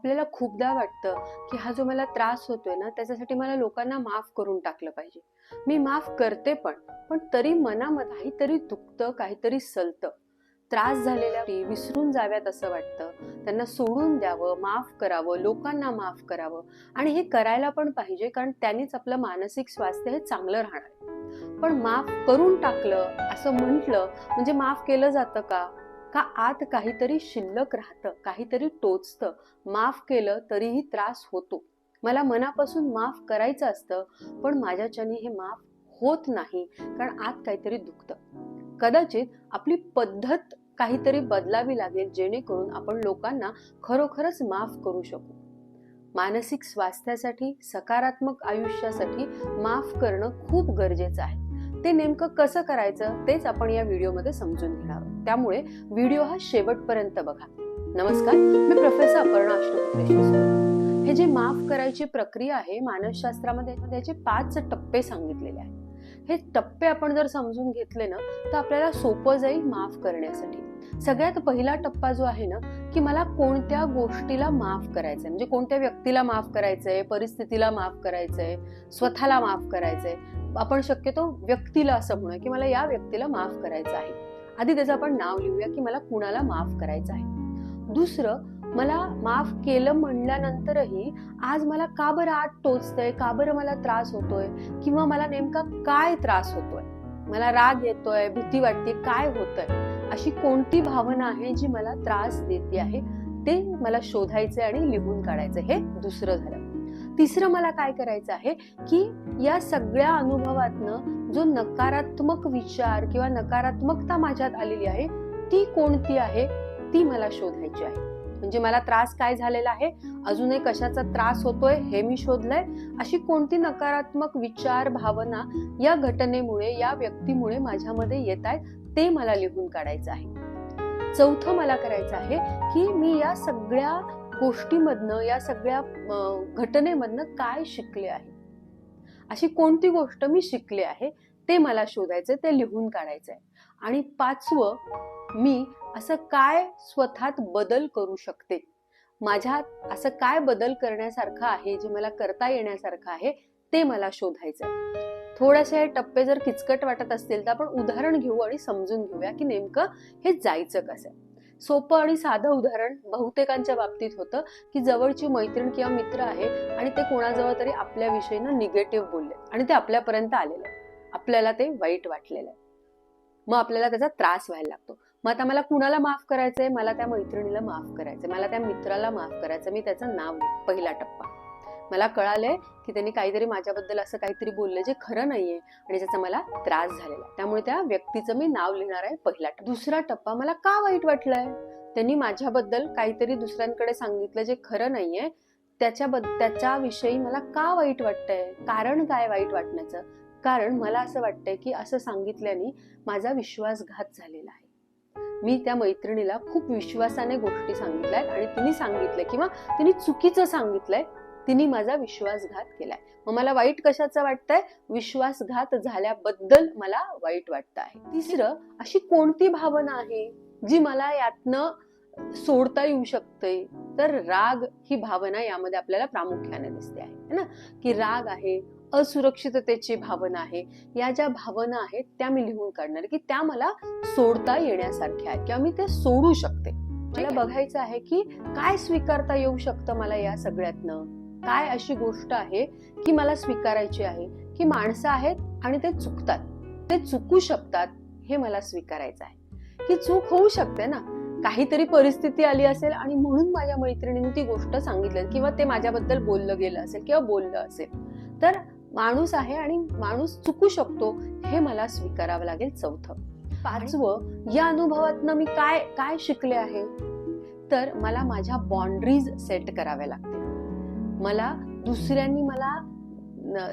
आपल्याला खूपदा वाटतं की हा जो मला त्रास होतोय ना त्याच्यासाठी मला लोकांना माफ करून टाकलं पाहिजे. मी माफ करते पण पण तरी मनामध्ये काहीतरी दुखतं काहीतरी सलतं. त्रास झालेल्या विसरून जाव्यात असं वाटतं. त्यांना सोडून द्यावं माफ करावं लोकांना माफ करावं. आणि हे करायला पण पाहिजे कारण त्यांनीच आपलं मानसिक स्वास्थ्य हे चांगलं राहणार पण माफ करून टाकलं असं म्हटलं म्हणजे माफ केलं जातं का? का आत काहीतरी शिल्लक राहतं काहीतरी टोचतं. माफ केलं तरीही त्रास होतो. मला मनापासून माफ करायचं असतं पण माझ्याच्याने हे माफ होत नाही कारण आत काहीतरी दुखतं. कदाचित आपली पद्धत काहीतरी बदलावी लागेल जेणेकरून आपण लोकांना खरोखरच माफ करू शकू. मानसिक स्वास्थ्यासाठी सकारात्मक आयुष्यासाठी माफ करणं खूप गरजेचं आहे. ते नेमकं कसं करायचं तेच आपण या व्हिडिओमध्ये समजून घेणार आहोत. त्यामुळे व्हिडिओ हा शेवटपर्यंत बघा. नमस्कार मी प्रोफेसर अपर्णा अष्टपुत्रेश्वर हे जे माफ करायची प्रक्रिया आहे मानसशास्त्रामध्ये त्याचे पाच टप्पे सांगितलेले आहेत. हे टप्पे आपण जर समजून घेतले ना तर आपल्याला सोपं जाईल माफ करण्यासाठी. सगळ्यात पहिला टप्पा जो आहे ना की मला कोणत्या गोष्टीला माफ करायचंय? म्हणजे कोणत्या व्यक्तीला माफ करायचंय? परिस्थितीला माफ करायचंय? स्वतःला माफ करायचंय? आपण शक्यतो व्यक्तीला असं म्हणूया की मला या व्यक्तीला माफ करायचं आहे. आधी त्याचं आपण नाव लिहूया की मला कुणाला माफ करायचं आहे. दुसरं मला माफ केलं म्हणल्यानंतरही आज मला का बरं आत टोचतंय? का बरं मला त्रास होतोय? किंवा मला नेमका काय त्रास होतोय? मला राग येतोय भीती वाटते काय होतंय? अशी कोणती भावना आहे जी मला त्रास देते आहे? ते मला शोधायचंय आणि लिहून काढायचं हे दुसरं झालं तिसरं मला काय करायचं आहे की या सगळ्या अनुभवातनं जो नकारात्मक विचार किंवा नकारात्मकता माझ्यात आलेली आहे ती कोणती आहे? ती मला शोधायची आहे. म्हणजे मला त्रास काय झालेला आहे? अजूनही कशाचा त्रास होतोय हे मी शोधलंय. अशी कोणती नकारात्मक विचार भावना या घटनेमुळे या व्यक्तीमुळे माझ्यामध्ये येत आहेत ते मला लिहून काढायचं आहे. चौथं मला करायचं आहे की मी या सगळ्या गोष्टीमधनं या सगळ्या घटनेमधनं काय शिकले आहे? अशी कोणती गोष्ट मी शिकले आहे? ते मला शोधायचं ते लिहून काढायचं आहे आणि पाचवं मी असं काय स्वतःत बदल करू शकते? माझ्यात असं काय बदल करण्यासारखं आहे जे मला करता येण्यासारखं आहे ते मला शोधायचं आहे थोडेसे हे टप्पे जर किचकट वाटत असतील तर आपण उदाहरण घेऊ आणि समजून घेऊया की नेमकं हे जायचं कसं. सोपं आणि साधं उदाहरण बहुतेकांच्या बाबतीत होतं की जवळची मैत्रीण किंवा मित्र आहे आणि ते कोणाजवळ तरी आपल्या विषयीनं निगेटिव्ह बोलले आणि ते आपल्यापर्यंत आलेलं आहे. आपल्याला ते वाईट वाटलेलं आहे. मग आपल्याला त्याचा त्रास व्हायला लागतो. मग आता मला कुणाला माफ करायचंय? मला त्या मैत्रिणीला माफ करायचंय. मला त्या मित्राला माफ करायचं मी त्याचं नाव पहिला टप्पा. मला कळालंय की त्यांनी काहीतरी माझ्याबद्दल असं काहीतरी बोललं जे खरं नाहीये आणि ज्याचा मला त्रास झालेला त्यामुळे त्या व्यक्तीचं मी नाव लिहिणार आहे पहिला टप्पा. दुसरा टप्पा मला का वाईट वाटलंय? त्यांनी माझ्याबद्दल काहीतरी दुसऱ्यांकडे सांगितलं जे खरं नाहीये. त्याच्याबद्दल त्याच्याविषयी मला का वाईट वाटतंय? कारण काय वाईट वाटण्याचं? कारण मला असं वाटतंय की असं सांगितल्याने माझा विश्वासघात झालेला आहे. मी त्या मैत्रिणीला खूप विश्वासाने गोष्टी सांगितल्या आणि तिने सांगितलंय किंवा तिने चुकीचं सांगितलंय तिने माझा विश्वासघात केलाय. मग मला वाईट कशाचं वाटतंय? विश्वासघात झाल्याबद्दल मला वाईट वाटत आहे. तिसरं अशी कोणती भावना आहे जी मला यातनं सोडता येऊ शकते? तर राग ही भावना यामध्ये आपल्याला प्रामुख्याने दिसते आहे ना? की राग आहे असुरक्षिततेची भावना आहे. या ज्या भावना आहेत त्या मी लिहून काढणार की त्या मला सोडता येण्यासारख्या आहेत किंवा मी ते सोडू शकते. मला बघायचं आहे की काय स्वीकारता येऊ शकतं मला या सगळ्यातनं? काय अशी गोष्ट आहे की मला स्वीकारायची आहे? की माणसं आहेत आणि ते चुकतात. ते चुकू शकतात हे मला स्वीकारायचं आहे. की चूक होऊ शकते ना? काहीतरी परिस्थिती आली असेल आणि म्हणून माझ्या मैत्रिणीने ती गोष्ट सांगितली किंवा ते माझ्याबद्दल बोललं गेलं असेल किंवा बोललं असेल. तर माणूस आहे आणि माणूस चुकू शकतो हे मला स्वीकारावं लागेल चौथं. पाचवं या अनुभवातनं मी काय काय शिकले आहे? तर मला माझ्या बाउंड्रीज सेट कराव्या लागतील. मला दुसऱ्यांनी मला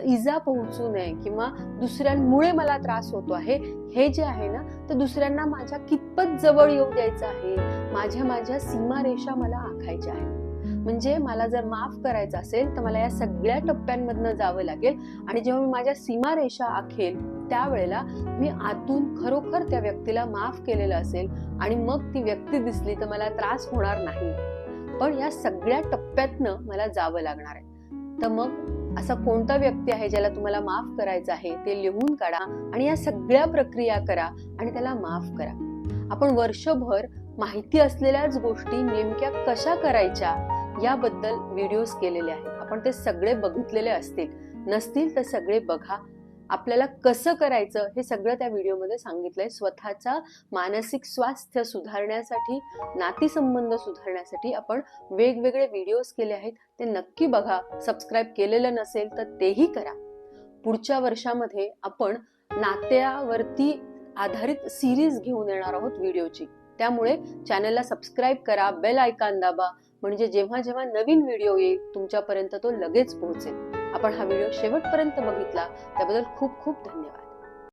इजा पोहोचू नये किंवा दुसऱ्यांमुळे मला त्रास होतो आहे हे जे आहे ना तर दुसऱ्यांना माझ्या कितपत जवळ येऊ द्यायचं आहे? माझ्या माझ्या सीमारेषा मला आखायच्या आहेत. म्हणजे मला जर माफ करायचं असेल तर मला या सगळ्या टप्प्यांमधनं जावं लागेल. आणि जेव्हा मी माझ्या सीमारेषा आखेल त्यावेळेला मी आतून खरोखर त्या व्यक्तीला माफ केलेलं असेल आणि मग ती व्यक्ती दिसली तर मला त्रास होणार नाही. पण या सगळ्या टप्प्यातनं मला जावं लागणार आहे. तर मग असा कोणता व्यक्ती आहे ज्याला तुम्हाला माफ करायचं आहे ते लिहून काढा आणि या सगळ्या प्रक्रिया करा आणि त्याला माफ करा. आपण वर्षभर माहिती असलेल्याच गोष्टी नेमक्या कशा करायच्या? याबद्दल व्हिडिओज केलेले आहेत. आपण ते सगळे बघितलेले असतील. नसतील तर सगळे बघा. आपल्याला कसं करायचं हे सगळं त्या व्हिडिओमध्ये सांगितलंय. स्वतःचा मानसिक स्वास्थ्य सुधारण्यासाठी नातीसंबंध सुधारण्यासाठी आपण वेगवेगळे व्हिडिओज केले आहेत. ते नक्की बघा. सबस्क्राईब केलेलं नसेल तर तेही करा. पुढच्या वर्षामध्ये आपण नात्यावरती आधारित सिरीज घेऊन येणार आहोत व्हिडिओची त्यामुळे चॅनलला सबस्क्राईब करा बेल आयकॉन दाबा म्हणजे जेव्हा जेव्हा नवीन व्हिडिओ येईल तुमच्यापर्यंत तो लगेच पोहोचेल. आपण हा व्हिडिओ शेवटपर्यंत बघितला त्याबद्दल खूप खूप धन्यवाद.